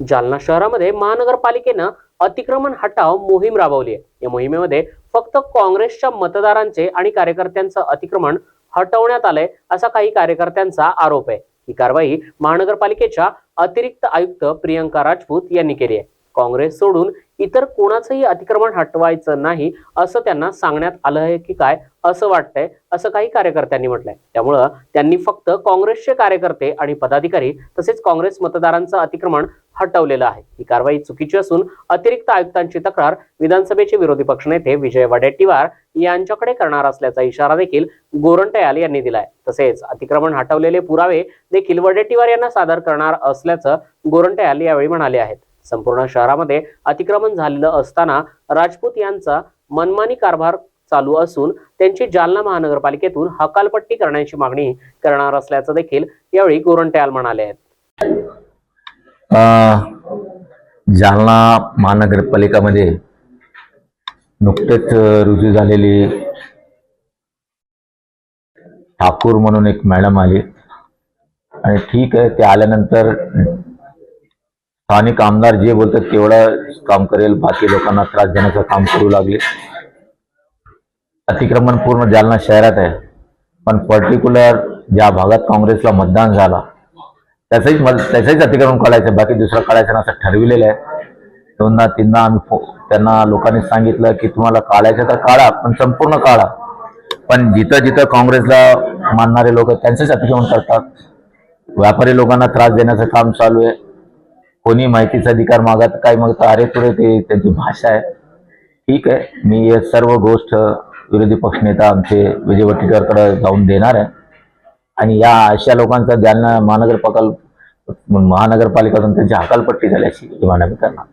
जालना शहरामध्ये महानगरपालिकेनं अतिक्रमण हटाव मोहीम राबवली आहे. या मोहिमेमध्ये फक्त काँग्रेसच्या मतदारांचे आणि कार्यकर्त्यांचं अतिक्रमण हटवण्यात आलंय असा काही कार्यकर्त्यांचा आरोप आहे. ही कारवाई महानगरपालिकेच्या अतिरिक्त आयुक्त प्रियंका राजपूत यांनी केली आहे. काँग्रेस सोडून इतर कोणाचंही अतिक्रमण हटवायचं नाही असं त्यांना सांगण्यात आलं आहे की काय असं वाटतंय असं काही कार्यकर्त्यांनी म्हटलंय. त्यामुळं त्यांनी फक्त काँग्रेसचे कार्यकर्ते आणि पदाधिकारी तसेच काँग्रेस मतदारांचं अतिक्रमण हटवलेलं आहे. ही कारवाई चुकीची असून अतिरिक्त आयुक्तांची तक्रार विधानसभेचे विरोधी पक्षनेते विजय वडेट्टीवार यांच्याकडे करणार असल्याचा इशारा देखील गोरंटयाल यांनी दिलाय. तसेच अतिक्रमण हटवलेले पुरावे देखील वडेट्टीवार यांना सादर करणार असल्याचं गोरंटयाल यावेळी म्हणाले आहेत. संपूर्ण शहरामध्ये अतिक्रमण झालेलं असताना राजपूत यांचा मनमानी कारभार चालू असून त्यांची जालना महानगरपालिकेतून हकालपट्टी करण्याची मागणी करणार असल्याचं देखील यावेळी गोरंट्याल म्हणाले आहेत. जालना महानगरपालिकामध्ये नुकतेच रुजू झालेली ठाकूर म्हणून एक मॅडम आली. आणि ठीक आहे ते आल्यानंतर स्थानिक आमदार जे बोलतात तेवढं काम करेल बाकी लोकांना त्रास देण्याचं काम करू लागले. अतिक्रमण पूर्ण जालना शहरात आहे. पण पर्टिक्युलर ज्या भागात काँग्रेसला मतदान झाला त्याचंही मत त्याचंही अतिक्रमण काढायचं. बाकी दुसरं काढायचं ना असं ठरविलेलं आहे. दोनदा तीनदा आम्ही त्यांना लोकांनी सांगितलं की तुम्हाला काढायचं तर काढा पण संपूर्ण काढा. पण जिथं जिथं काँग्रेसला मानणारे लोक त्यांचंच अतिक्रमण करतात व्यापारी लोकांना त्रास देण्याचं काम चालू आहे. कोणी माहितीचा अधिकार मागत काय मग अरे तुरे ते त्यांची भाषा आहे. ठीक आहे. मी हे सर्व गोष्ट विरोधी पक्षनेता आमचे विजय वट्टीकरकडे जाऊन देणार आहे. आणि या अशा लोकांचा ज्यांना महानगर प्रकल्प महानगरपालिकेतून त्यांची हकालपट्टी झाल्याची मागणी करणार